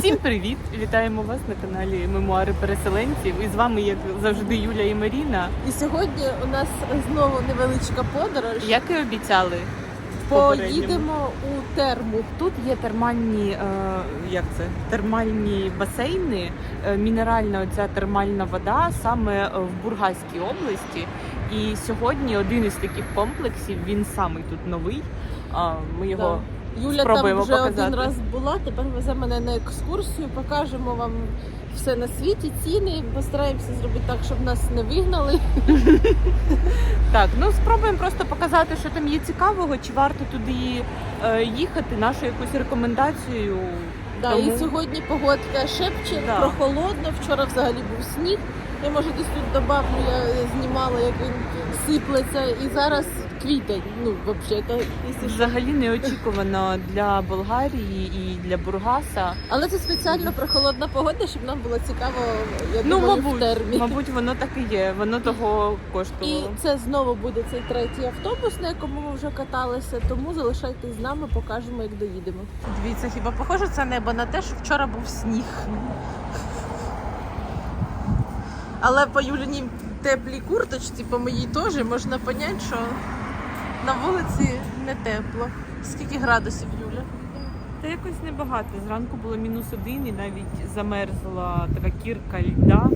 Всім привіт! Вітаємо вас на каналі Мемуари переселенців. І з вами, як завжди, Юля і Маріна. І сьогодні у нас знову невеличка подорож. Як і обіцяли. Поїдемо у терму. Тут є термальні, е, як це? термальні басейни, е, мінеральна оця термальна вода саме е, в Бургаській області. І сьогодні один із таких комплексів, він самий тут новий. А, Ми його Юля Спробуємо там вже показати. один раз була, тепер везе мене на екскурсію, покажемо вам все на світі, ціни. Постараємося зробити так, щоб нас не вигнали. Так, ну спробуємо просто показати, що там є цікавого, чи варто туди е, їхати, нашу якусь рекомендацію. Да, Тому- І сьогодні погодка шепче, Да. прохолодно. Вчора взагалі був сніг. Я може десь тут добавлю, я знімала, як він сиплеться. І зараз квітень. Ну, взагалі, то. Взагалі неочікувано для Болгарії і для Бургаса. Але це спеціально прохолодна погода, щоб нам було цікаво, я Ну, думаю, в мабуть, термі. мабуть, воно так і є. Воно того І це знову буде цей третій автобус, на якому ми вже каталися. Тому залишайтесь з нами, покажемо, як доїдемо. Дивіться, хіба похоже це небо на те, що вчора був сніг. Але по Юліній теплій курточці, по моїй теж, можна поняти, що на вулиці не тепло. Скільки градусів, Юля? Та якось небагато. Зранку було мінус один і навіть замерзла така кірка льда.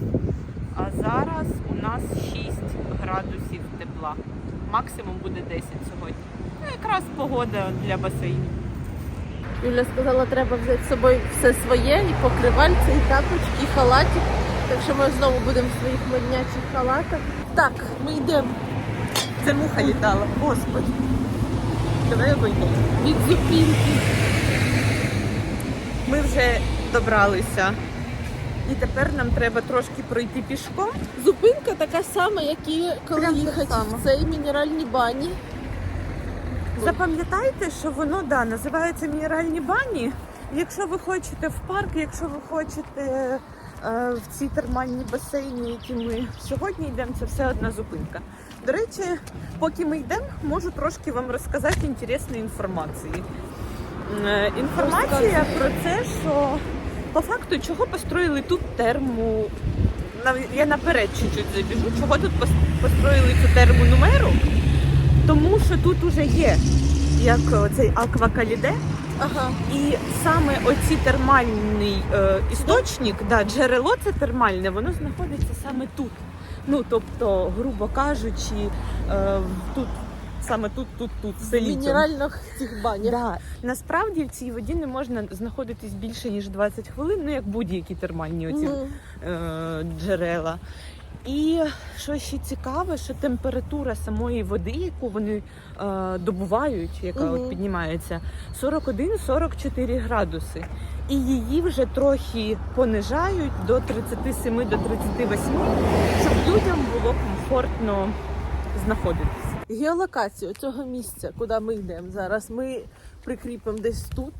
А зараз у нас 6 градусів тепла. Максимум буде 10 сьогодні. Ну, якраз погода для басейну. Юля сказала, треба взяти з собою все своє, і покривальце, і тапочки, і халатик. Так що ми знову будемо в своїх моднячих халатах. Так, ми йдемо Це муха літала, господи. Давай обійдемо. від зупинки. Ми вже добралися. І тепер нам треба трошки пройти пішком. Зупинка така сама, як і коли Прям їхати само. в цей мінеральній бані. Запам'ятайте, що воно да, називається мінеральні бані. Якщо ви хочете в парк, якщо ви хочете е, в ці термальні басейни, які ми сьогодні йдемо, це все одна зупинка. До речі, поки ми йдемо, можу трошки вам розказати інтересної інформації. Е, Інформація про те, що по факту чого построїли тут терму. Я наперед чуть-чуть забіжу, чого тут построїли цю терму нумеру. Тому що тут уже є як цей аквакаліде, Ага. і саме оці термальний е, істочник, да, джерело це термальне, воно знаходиться саме тут. Ну тобто, грубо кажучи, е, тут саме тут, тут, тут, в В селі. мінеральних цих банях. Да. Насправді в цій воді не можна знаходитись більше ніж 20 хвилин, ну як будь-які термальні оці mm. е, джерела. І що ще цікаве, що температура самої води, яку вони е, добувають, яка Мгм. от піднімається, 41-44 градуси. І її вже трохи понижають до 37 до 38, щоб людям було комфортно знаходитися. Геолокацію цього місця, куди ми йдемо зараз, ми прикріпимо десь тут.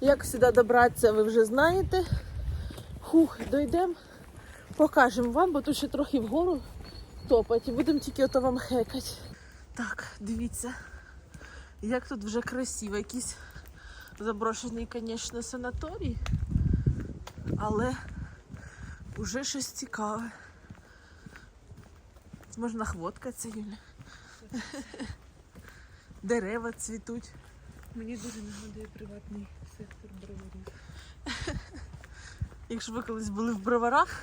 Як сюди добратися, ви вже знаєте. Хух, дойдемо, покажемо вам, бо тут ще трохи вгору топать і будемо тільки ото вам хекати. Так, дивіться, як тут вже красиво. Якийсь заброшений, звісно, санаторій, але вже щось цікаве. Можна хвоткатися, Юля. Дерева цвітуть. Мені дуже нагадує приватний сектор броварів. Якщо ви колись були в броварах,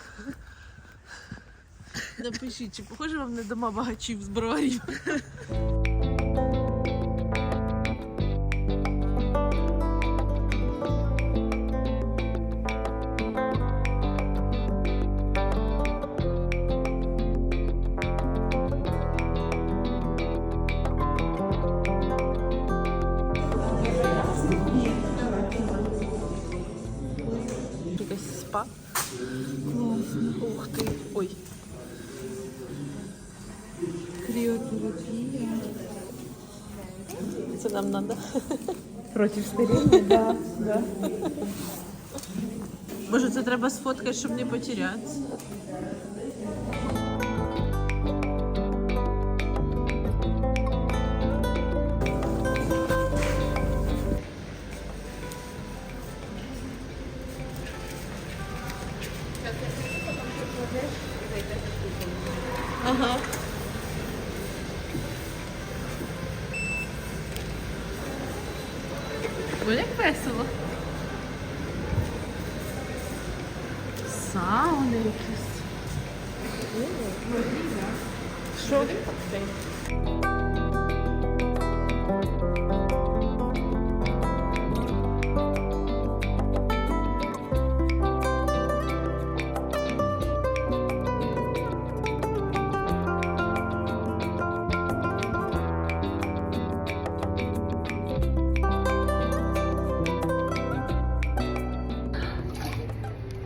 напишіть, чи похоже вам на дома багачів з броварів. Класно. Ух ти. Ой. Кріотерапія. Це нам треба. Проти старіння, да, да. Може, це треба сфоткати, щоб не потерятися. Ага. Ой, як весело. Сауни якісь. Що?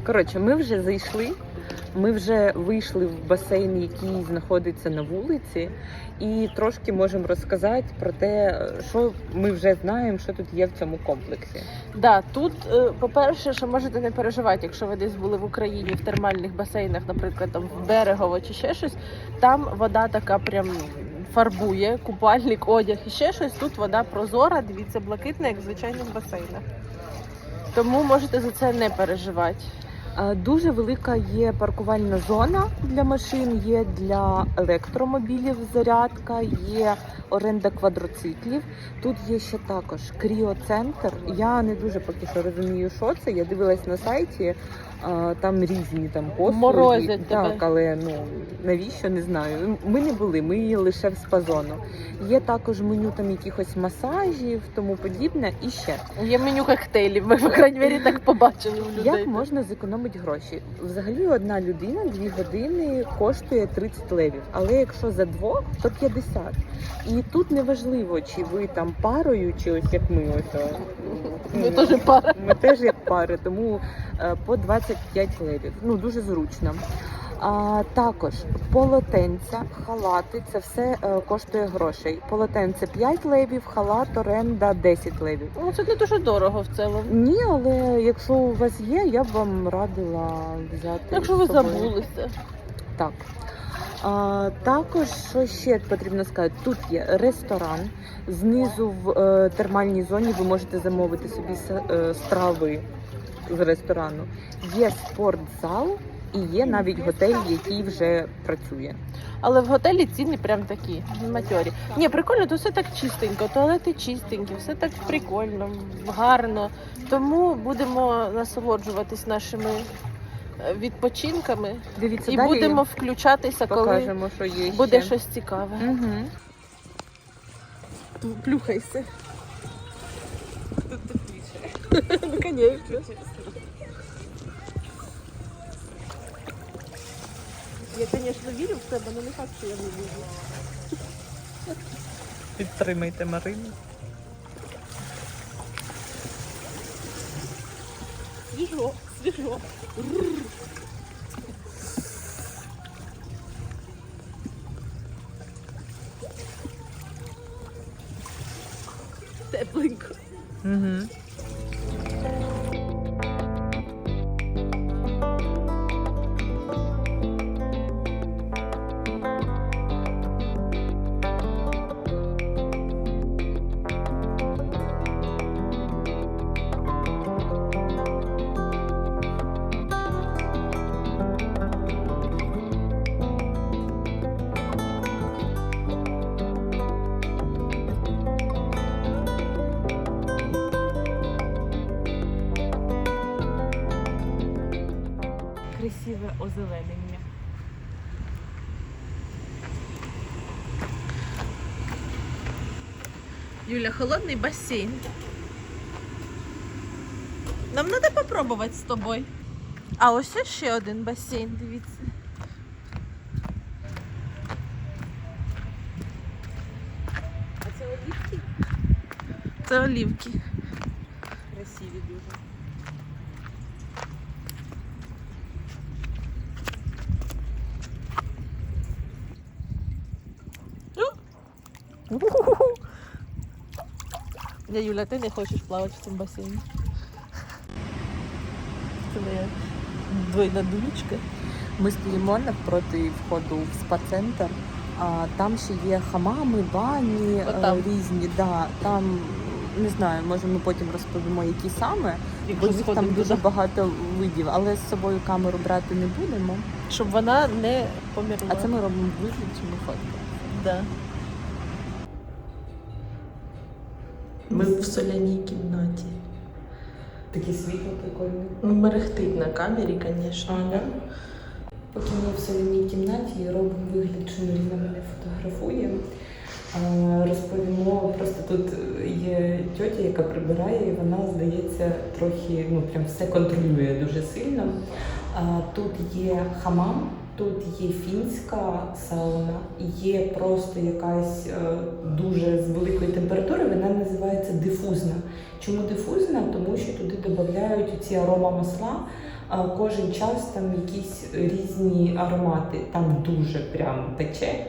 Коротше, ми вже зайшли. Ми вже вийшли в басейн, який знаходиться на вулиці, і трошки можемо розказати про те, що ми вже знаємо, що тут є в цьому комплексі. Да, тут, е, по-перше, що можете не переживати, якщо ви десь були в Україні в термальних басейнах, наприклад, там в берегово чи ще щось, там вода така прям фарбує, купальник, одяг і ще щось. Тут вода прозора, дивіться, блакитна, як в звичайних басейнах. Тому можете за це не переживати. Е, Дуже велика є паркувальна зона для машин, є для електромобілів зарядка, є оренда квадроциклів. Тут є ще також кріоцентр. Я не дуже поки що розумію, що це. Я дивилась на сайті, е, там різні там послуги. Морозять тебе. так, але ну навіщо не знаю. Ми не були, ми лише в спазону. Є також меню там якихось масажів, тому подібне. І ще Є меню коктейлів, ми, по крайній мірі, так побачили у людей. як можна зекономити гроші? Взагалі одна людина дві години коштує 30 левів, але якщо за двох, то 50. І тут неважливо, чи ви там парою, чи ось як ми ось. Ми теж пара. Ми теж як пари, тому е, по 25 левів. Ну дуже зручно. А також полотенця, халати це все е, коштує грошей. Полотенце 5 левів, халат, оренда 10 левів. Ну, це не дуже дорого в цілому. Ні, але якщо у вас є, я б вам радила взяти. Якщо ви собою. забулися. Так. А, також що ще потрібно сказати, тут є ресторан. Знизу в е, термальній зоні ви можете замовити собі е, страви з ресторану. Є спортзал і є навіть готель, який вже працює. Але в готелі ціни прям такі, матьорі. Ні, прикольно, то все так чистенько, туалети чистенькі, все так прикольно, гарно. Тому будемо насолоджуватись нашими е, відпочинками Дивіться, і далі будемо включатися, коли покажемо, що є буде ще. щось цікаве. Угу. Плюхайся. Конечно. Я, конечно, вірю в тебе, але не факт, що я не вірю. Підтримайте Марину. Свіжо, свіжо. Красиве озеленення. Юля, холодний басейн. Нам треба попробувати з тобою. А ось ще один басейн, дивіться. А це олівки Це олівки. красиві дуже. Я, Юля, ти не хочеш плавати в цьому басейні. Це моя двойна двічка. Ми стоїмо навпроти входу в спа-центр. А там ще є хамами, бані е, різні. Да, там не знаю, може ми потім розповімо, які саме, бо їх там сходимо дуже багато видів, але з собою камеру брати не будемо. щоб вона не померла. А це ми робимо вигляд, чи ми фоткаємо? Да. Ми в соляній кімнаті. Таке світло прикольне. Ну, мерехтить на камері, звісно. Поки ми в соляній кімнаті робимо вигляд, що Маріна мене фотографує. Розповімо, просто тут є тьотя, яка прибирає, і вона, здається, трохи ну прям все контролює дуже сильно. Тут є хамам, тут є фінська сауна, є просто якась е, дуже з великої температури, вона називається дифузна. Чому дифузна? Тому що туди додають ці аромамасла. А Кожен час там якісь різні аромати, там дуже прям тече.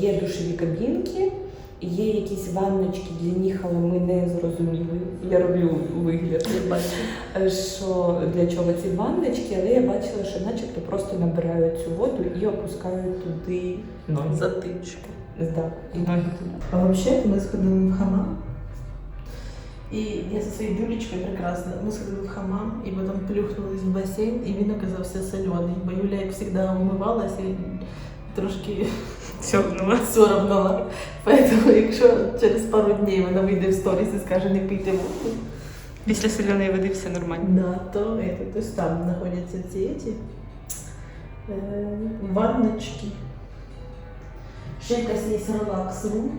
Є душові кабінки, є якісь ванночки для ніг, але ми не зрозуміли. Я роблю вигляд, Я бачу. е, що для чого ці ванночки, але я бачила, що начебто просто набирають цю воду і опускають туди ноги. Затичку. Да, і ноги туди. А вообще мы сходили в хамам. И я со своей Юлечкой прекрасно. Мы сходили в хамам, и потом плюхнулись в бассейн, и він оказався соленый. Бо Юля, як завжди, умивалась і трошки Сьорбнула. соромнула. Поэтому, якщо через пару днів вона вийде в сторіс і скаже, не пийте воду, Після соляної води все нормально. да, то, это, то есть там знаходяться ці эти, е, ванночки. Ще якась є релакс-рум,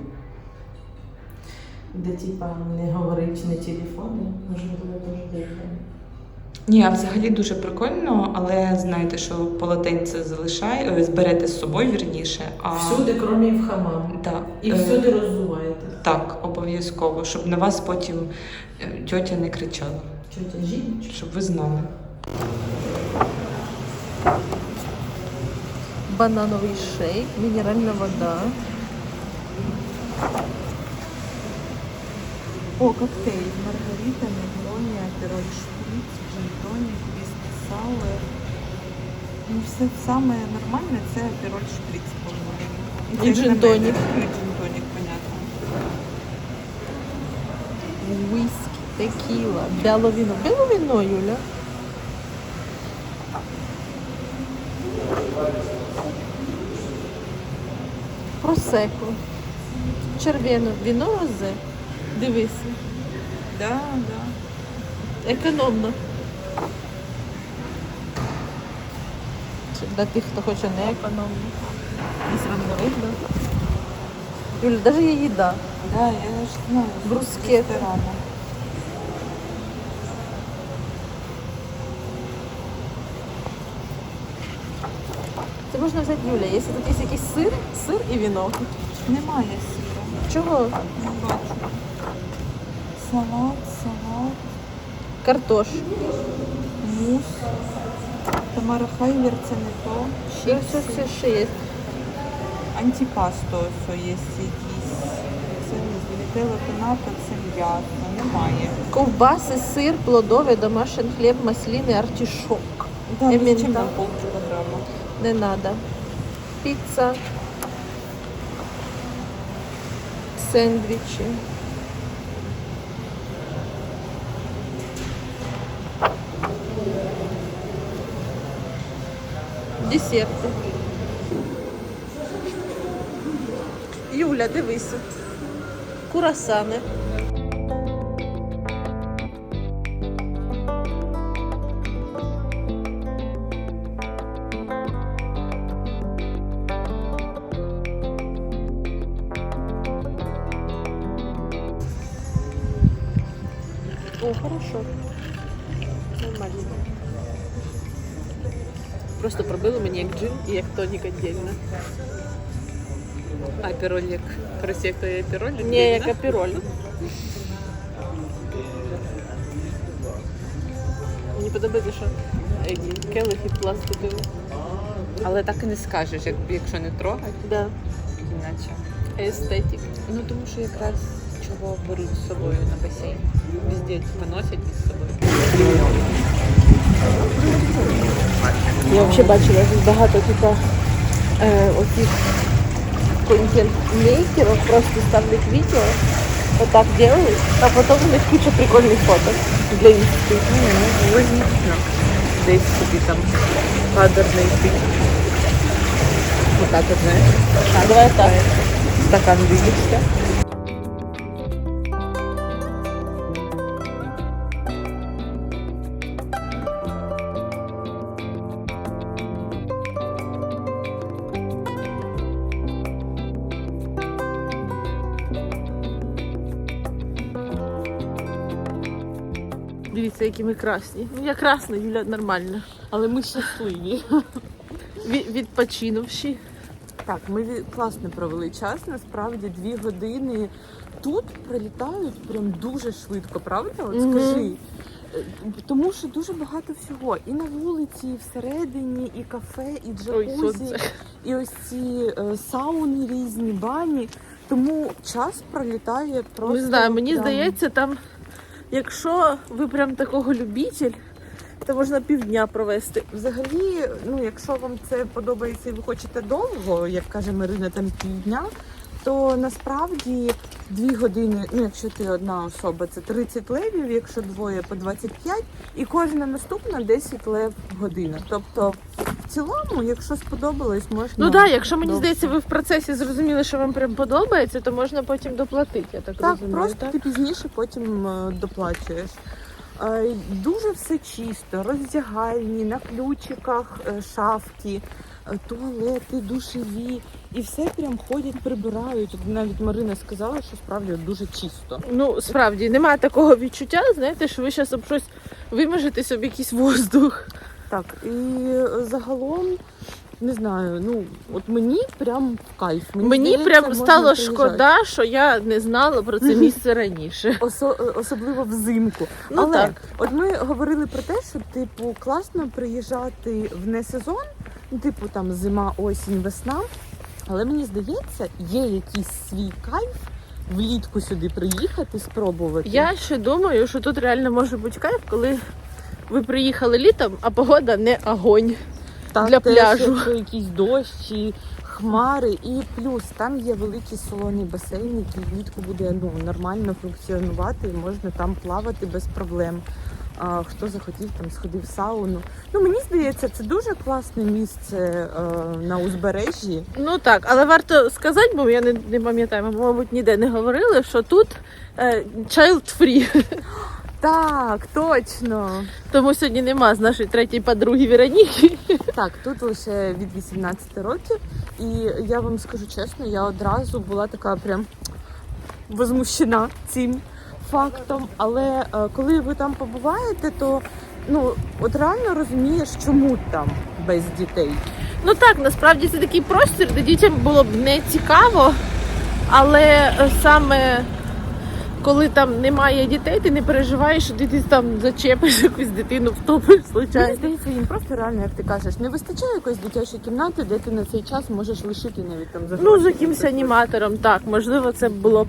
де типа не говорить на телефоні, можливо, теж дихає. Ні, а взагалі дуже прикольно, але знаєте, що полотенце залишає, е, зберете з собою вірніше. А Всюди, крім в хамам. да, І е, всюди роззуваєте. так, обов'язково, щоб на вас потім е, тьотя не кричала, Чотя жіночка. щоб ви знали. Банановий шейк, мінеральна вода. О, коктейль. Маргарита, Негроні, Апероль Шприц, джин-тонік, віскі. Ну, все саме нормальне це Апероль Шприц, по-моєму. І джин-тонік. Ну, і джин-тонік, понятно. Віскі, текіла, біло віно. Біло віно, Юля. Просеко. Червоне віно розе. Дивися. Да, да. Економно. Чи Для тих, хто хоче не економно. І все одно видно. Юля, навіть є їда. Да, я ж знаю. Брускети. ресторану. Це можна взяти Юля, якщо тут є якийсь сир, сир і віно. Немає сира. Чого? Не бачу. Салат, салат, Картош. мус. Тамара Хайлер це не то. Ще все, все ще є. Антипасто ось є якісь. Це вітела піната, це м'ясо. Немає. Ковбаси, сир, плодовий, домашній хліб, масліни, артишок. Да, Емінта. чим пол кілограма? Не надо. Піца. Сендвічі. Десерти. Юля, дивися. Курасани. О, хорошо. Просто пробили мені як джин і як тонік віддільно. А піроль як просекто є піроль? Ні, як апіроль. Мені подобається, що еді, келихи пластикові. Але так і не скажеш, як, якщо не трогати, Да. іначе. Естетик. Ну тому що якраз чого беруть з собою на басейн. Везде типа носять з собою. Я взагалі бачила тут багато типа е, оцих контент-мейкерів просто ставлять відео, отак делают, а потім у них куча прикольних фото для інституту. Логічно. десь собі там кадр знайти. Отак от, знаєш. А, давай так. Стакан дивишся. Дивіться, які ми красні. Ну я красна, Юля нормальна. Але ми щасливі. Від, відпочинувши. Так, ми класно провели час. Насправді дві години тут пролітають прям дуже швидко, правда? От скажи. Е, Тому що дуже багато всього. І на вулиці, і всередині, і кафе, і джакузі, і ось ці е, сауни різні, бані. Тому час пролітає просто. Не знаю, мені прям- здається, там, якщо ви прям такого любитель, то можна півдня провести. Взагалі, ну якщо вам це подобається і ви хочете довго, як каже Марина, там півдня, то насправді дві години, ну якщо ти одна особа, це 30 левів, якщо двоє по 25, і кожна наступна 10 лев година. Тобто, в цілому, якщо сподобалось, можна. Ну так, якщо мені здається, ви в процесі зрозуміли, що вам прям подобається, то можна потім доплатити, я так, Так, розумію. просто так? ти пізніше потім е, доплачуєш. Е, Дуже все чисто, роздягальні, на ключиках е, шафки, е, туалети, душеві. І все прям ходять, прибирають. Навіть Марина сказала, що справді дуже чисто. Ну, справді, немає такого відчуття, знаєте, що ви зараз об щось вимажете собі якийсь воздух. Так, і загалом, не знаю, ну от мені прям в кайф. Мені здається, прям можна стало приїжджати. шкода, що я не знала про це місце раніше. Осо- е, особливо взимку. Ну Але так. от ми говорили про те, що типу класно приїжджати в не сезон, ну, типу там зима, осінь, весна. Але мені здається, є якийсь свій кайф влітку сюди приїхати, спробувати. Я ще думаю, що тут реально може бути кайф, коли ви приїхали літом, а погода не огонь. Так, для пляжу. якщо якісь дощі, хмари, і плюс там є великий солоний басейн, який влітку буде ну, нормально функціонувати, і можна там плавати без проблем. Хто захотів, там сходив в сауну. Ну мені здається, це дуже класне місце е, на узбережжі. Ну так, але варто сказати, бо я не, не пам'ятаю, ми, мабуть, ніде не говорили, що тут е, child free. Так, точно. Тому сьогодні нема з нашої третьої подруги Вероніки. Так, тут лише від 18 років. І я вам скажу чесно, я одразу була така прям возмущена цим фактом. Але е, коли ви там побуваєте, то ну от реально розумієш, чому там без дітей. Ну так, насправді це такий простір, де дітям було б не цікаво, але е, саме коли там немає дітей, ти не переживаєш, що ти там зачепиш якусь дитину, втопиш Мені случайно. здається, їм просто реально, як ти кажеш, не вистачає якоїсь дитячої кімнати, де ти на цей час можеш лишити навіть там за Ну, гроші, з якимось аніматором, так, можливо, це було б.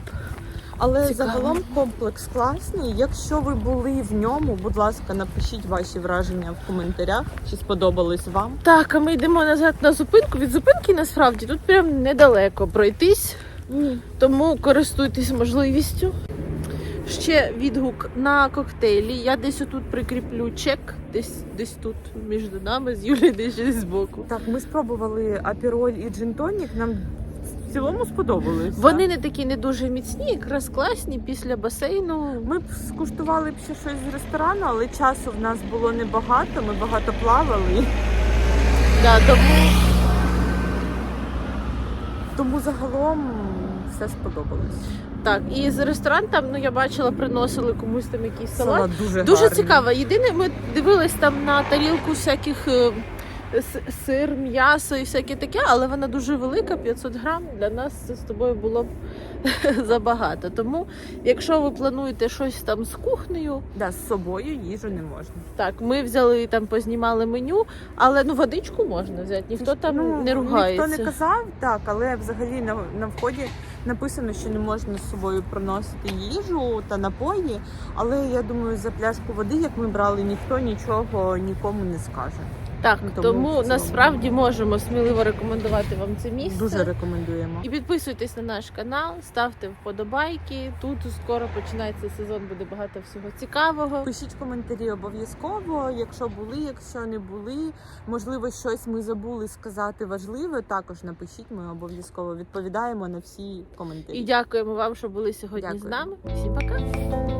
Але Цікаво. загалом комплекс класний. Якщо ви були в ньому, будь ласка, напишіть ваші враження в коментарях, чи сподобалось вам. Так, а ми йдемо назад на зупинку. Від зупинки насправді тут прям недалеко пройтись, Ні. тому користуйтесь можливістю. Ще відгук на коктейлі. Я десь отут прикріплю чек, десь десь тут між нами з Юлією, десь десь збоку. Так, ми спробували апіроль і джинтонік. Нам в цілому сподобалось. Вони не такі не дуже міцні, якраз класні після басейну. Ми б скуштували б ще щось з ресторану, але часу в нас було небагато. Ми багато плавали. Да, тому Тому загалом все сподобалось. так. І з ресторан там, ну я бачила, приносили комусь там якийсь салат. Салат дуже Дуже гарний. цікаво. Єдине, ми дивились там на тарілку всяких е, сир, м'ясо і всяке таке, але вона дуже велика, 500 грам. Для нас це з тобою було б забагато. Тому, якщо ви плануєте щось там з кухнею, Да, з собою їжу не можна. так, ми взяли там, познімали меню, але ну водичку можна взяти, ніхто там Ну, не ругається. Ніхто не казав, так, але взагалі на, на вході написано, що не можна з собою проносити їжу та напої. Але я думаю, за пляшку води, як ми брали, ніхто нічого нікому не скаже. Так, тому тому, насправді можемо сміливо рекомендувати вам це місце. Дуже рекомендуємо. І підписуйтесь на наш канал, ставте вподобайки. Тут скоро починається сезон, буде багато всього цікавого. Пишіть коментарі обов'язково, якщо були, якщо не були. Можливо, щось ми забули сказати важливе. Також напишіть. Ми обов'язково відповідаємо на всі коментарі. І дякуємо вам, що були сьогодні з нами. Всім пока!